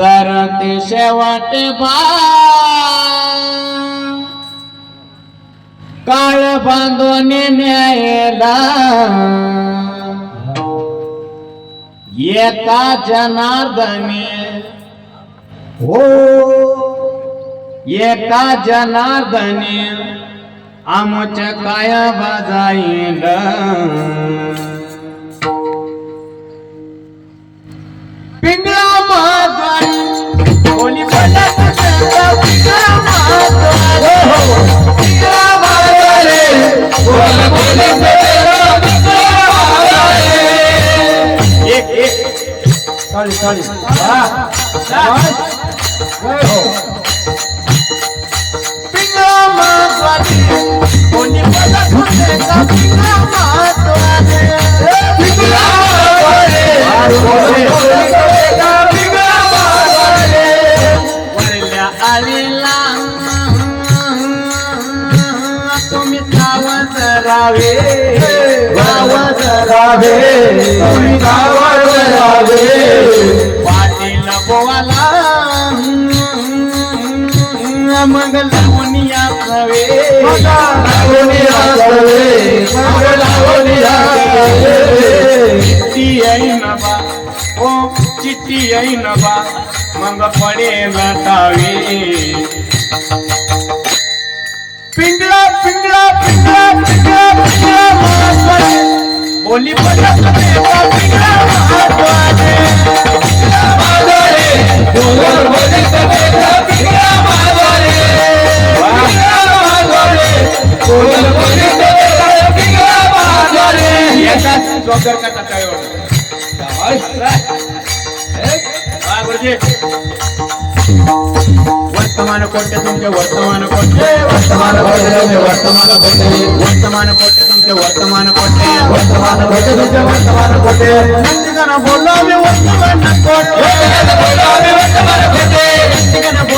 सरते शेवट काळ बांधून न्यायला एका जनार्दने. हो. एका जनार्दने. आमच्या काय बाजाईल पिंगळा महाद्वारी कोणी पडत पिंगळा महाद्वारी मग लावणी यावे लावणी रावे मग लावणी रावे चिट्टी ऐन बा ओ चिट्टी ऐन बा मग पडे बतावे पिंगळा पिंगळा पिंगळा पिंगळा पिंगळा महाद्वारे बोली पिंगळा वर्तमान कोटे तुमचे वर्तमान कोटे वर्तमान कोटे वर्तमान कोटे वर्तमान कोटे तुमचे वर्तमान कोटे वर्तमान कोटे तुमचे वर्तमान कोटे बोललो मी वर्तमान कोटे बोललो मी वर्तमान कोटे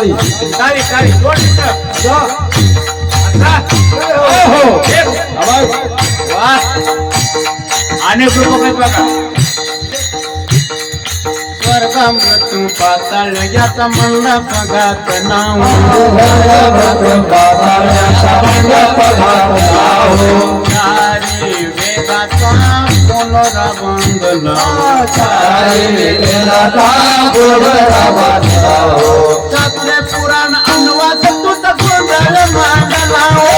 चाली तारी, तारी, दोन. आवाज. वा. अनेक रूप आहेत बघा. स्वर्ग मृत्यू पाताळ याचा म्हणला बघात नाव. चारी वेदाचा सातले पुराण দে পুরাণ আনওয়াজ তু তফদল মাদলা হো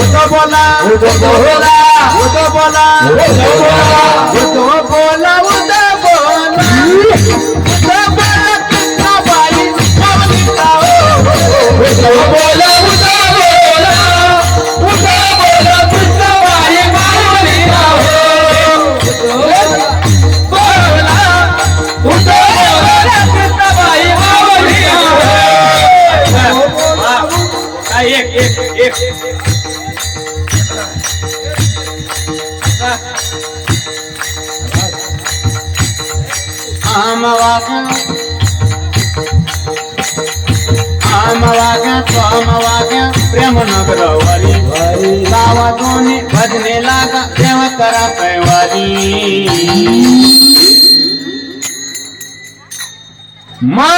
উদো বলা উদো বলা উদো বলা উদো বলা উদো বলা উদো বলা উদো বলা आम वागा आम वागा स्वाम वागा प्रेम नगरवाली गावा दोन्ही भजने लागा देव करा पैवाली मा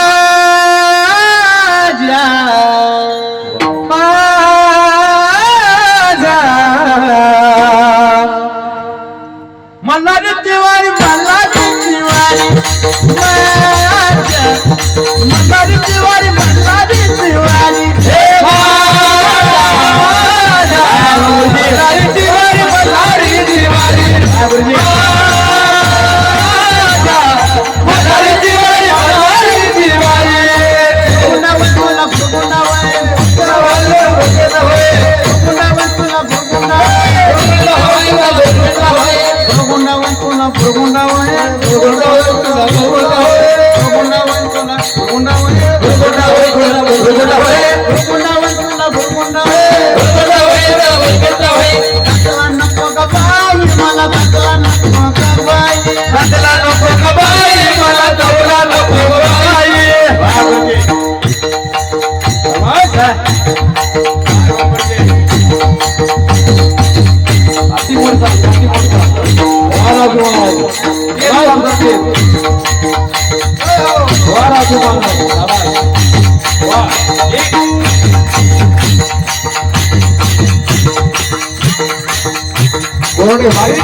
घोडे मारित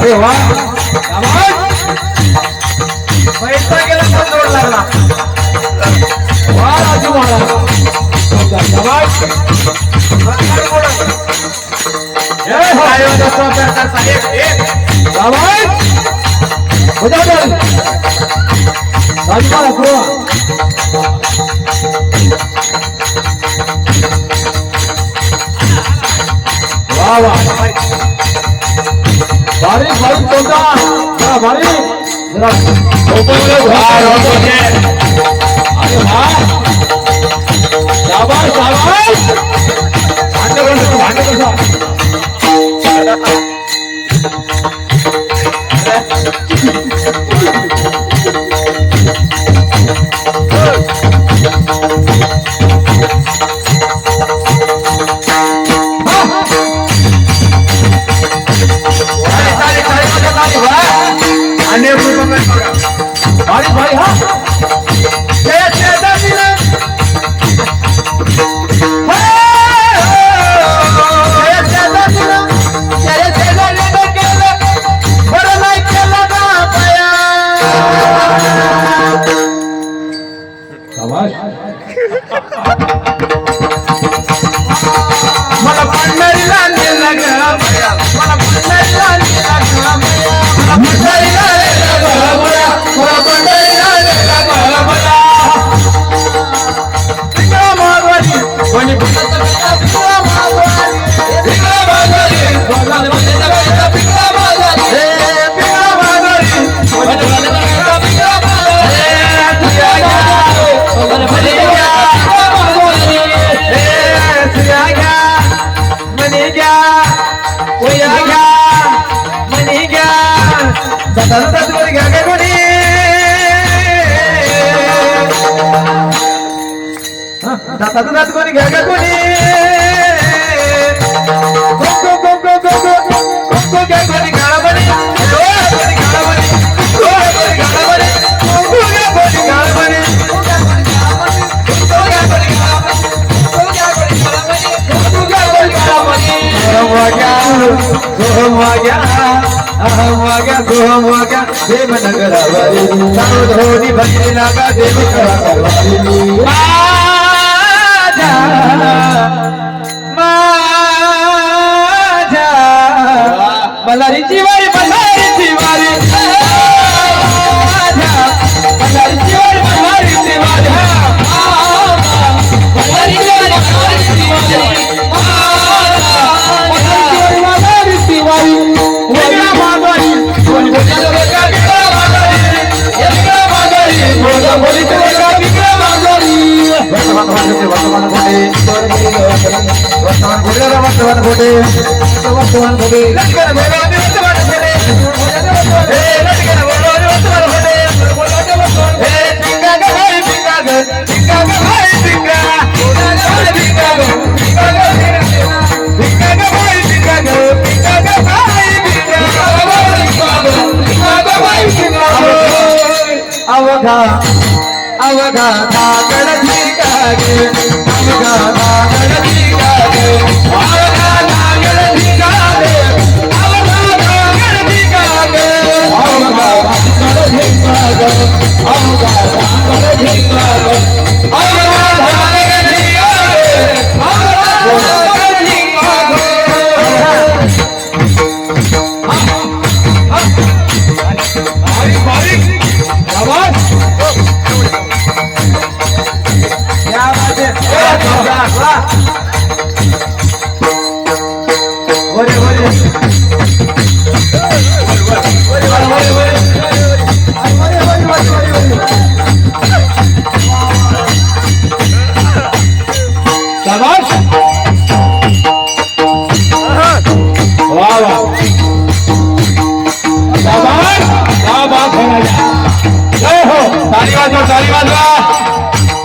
अरे वा. बैठता गेला तर जोड लागला. वा राजू महाराज. বাবা। বাড়ি ভাই কোনটা না বাড়ি। হ্যাঁ, ওপরে ঘর। ওপরে আরে ভাই। যাবার যাবার। ভান্ডে ভান্ডে ভান্ডে ভান্ডে Oh my God. अहवाग्या गोहवाग्या देव नगरावारी सर्व भजनी नागा देवी करा करवारी गा गणती